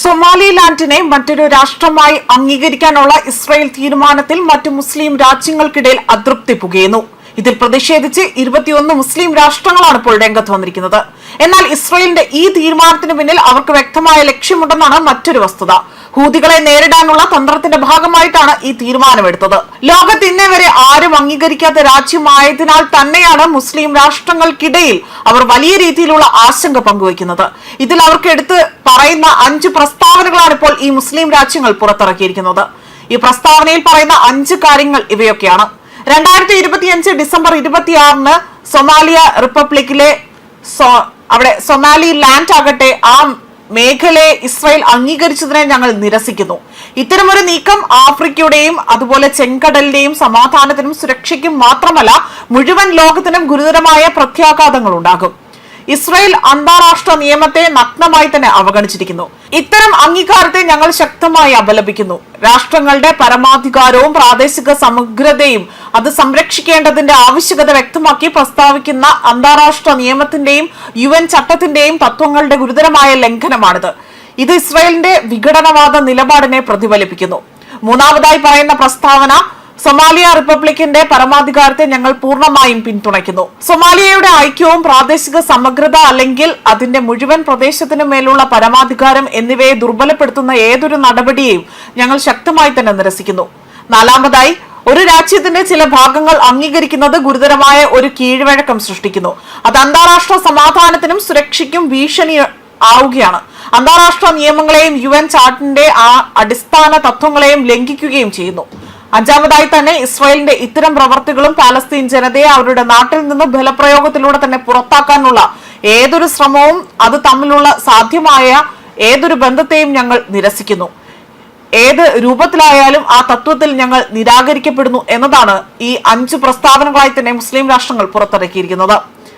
സൊമാലിലാൻഡിനെ മറ്റൊരു രാഷ്ട്രമായി അംഗീകരിക്കാനുള്ള ഇസ്രായേൽ തീരുമാനത്തിൽ മറ്റു മുസ്ലിം രാജ്യങ്ങൾക്കിടയിൽ അതൃപ്തി പുകയുന്നു. ഇതിൽ പ്രതിഷേധിച്ച് ഇരുപത്തിയൊന്ന് മുസ്ലിം രാഷ്ട്രങ്ങളാണ് ഇപ്പോൾ രംഗത്ത് വന്നിരിക്കുന്നത്. എന്നാൽ ഇസ്രയേലിന്റെ ഈ തീരുമാനത്തിന് പിന്നിൽ അവർക്ക് വ്യക്തമായ ലക്ഷ്യമുണ്ടെന്നാണ് മറ്റൊരു വസ്തുത. ഹൂതികളെ നേരിടാനുള്ള തന്ത്രത്തിന്റെ ഭാഗമായിട്ടാണ് ഈ തീരുമാനമെടുത്തത്. ലോകത്ത് ഇന്നേ വരെ ആരും അംഗീകരിക്കാത്ത രാജ്യമായതിനാൽ തന്നെയാണ് മുസ്ലിം രാഷ്ട്രങ്ങൾക്കിടയിൽ അവർ വലിയ രീതിയിലുള്ള ആശങ്ക പങ്കുവയ്ക്കുന്നത്. ഇതിൽ അവർക്ക് എടുത്ത് പറയുന്ന അഞ്ച് പ്രസ്താവനകളാണ് ഇപ്പോൾ ഈ മുസ്ലിം രാജ്യങ്ങൾ പുറത്തിറക്കിയിരിക്കുന്നത്. ഈ പ്രസ്താവനയിൽ പറയുന്ന അഞ്ച് കാര്യങ്ങൾ ഇവയൊക്കെയാണ്. രണ്ടായിരത്തി ഇരുപത്തിയഞ്ച് ഡിസംബർ ഇരുപത്തിയാറിന് സൊമാലിയ റിപ്പബ്ലിക്കിലെ അവിടെ സൊമാലി ലാൻഡ് ആകട്ടെ ആ മേഖലയെ ഇസ്രായേൽ അംഗീകരിച്ചതിനെ ഞങ്ങൾ നിരസിക്കുന്നു. ഇത്തരമൊരു നീക്കം ആഫ്രിക്കയുടെയും അതുപോലെ ചെങ്കടലിന്റെയും സമാധാനത്തിനും സുരക്ഷയ്ക്കും മാത്രമല്ല മുഴുവൻ ലോകത്തിനും ഗുരുതരമായ പ്രത്യാഘാതങ്ങൾ ഉണ്ടാകും ഇസ്രായേൽ അന്താരാഷ്ട്ര നിയമത്തെ നഗ്നമായി തന്നെ അവഗണിച്ചിരിക്കുന്നു. ഇത്തരം അംഗീകാരത്തെ ഞങ്ങൾ ശക്തമായി അപലപിക്കുന്നു. രാഷ്ട്രങ്ങളുടെ പരമാധികാരവും പ്രാദേശിക സമഗ്രതയും അത് സംരക്ഷിക്കേണ്ടതിന്റെ ആവശ്യകത വ്യക്തമാക്കി പ്രസ്താവിക്കുന്ന അന്താരാഷ്ട്ര നിയമത്തിന്റെയും യു എൻ ചട്ടത്തിന്റെയും തത്വങ്ങളുടെ ഗുരുതരമായ ലംഘനമാണിത്. ഇത് ഇസ്രായേലിന്റെ വിഘടനവാദ നിലപാടിനെ പ്രതിഫലിപ്പിക്കുന്നു. മൂന്നാമതായി പറയുന്ന പ്രസ്താവന സൊമാലിയ റിപ്പബ്ലിക്കിന്റെ പരമാധികാരത്തെ ഞങ്ങൾ പൂർണമായും പിന്തുണയ്ക്കുന്നു. സൊമാലിയയുടെ ഐക്യവും പ്രാദേശിക സമഗ്രത അല്ലെങ്കിൽ അതിന്റെ മുഴുവൻ പ്രദേശത്തിനു മേലുള്ള പരമാധികാരം എന്നിവയെ ദുർബലപ്പെടുത്തുന്ന ഏതൊരു നടപടിയെയും ഞങ്ങൾ ശക്തമായി തന്നെ നിരസിക്കുന്നു. നാലാമതായി ഒരു രാജ്യത്തിന്റെ ചില ഭാഗങ്ങൾ അംഗീകരിക്കുന്നത് ഗുരുതരമായ ഒരു കീഴ്വഴക്കം സൃഷ്ടിക്കുന്നു. അത് അന്താരാഷ്ട്ര സമാധാനത്തിനും സുരക്ഷയ്ക്കും ഭീഷണി ആവുകയാണ്. അന്താരാഷ്ട്ര നിയമങ്ങളെയും യു എൻ ചാർട്ടിന്റെ ആ അടിസ്ഥാന തത്വങ്ങളെയും ലംഘിക്കുകയും ചെയ്യുന്നു. അഞ്ചാമതായി തന്നെ ഇസ്രായേലിന്റെ ഇത്തരം പ്രവർത്തികളും പാലസ്തീൻ ജനതയെ അവരുടെ നാട്ടിൽ നിന്ന് ബലപ്രയോഗത്തിലൂടെ തന്നെ പുറത്താക്കാനുള്ള ഏതൊരു ശ്രമവും അത് തമ്മിലുള്ള സാധ്യമായ ഏതൊരു ബന്ധത്തെയും ഞങ്ങൾ നിരസിക്കുന്നു. ഏത് രൂപത്തിലായാലും ആ തത്വത്തിൽ ഞങ്ങൾ നിരാകരിക്കപ്പെടുന്നു എന്നതാണ് ഈ അഞ്ച് പ്രസ്താവനകളായി തന്നെ മുസ്ലിം രാഷ്ട്രങ്ങൾ പുറത്തിറക്കിയിരിക്കുന്നത്.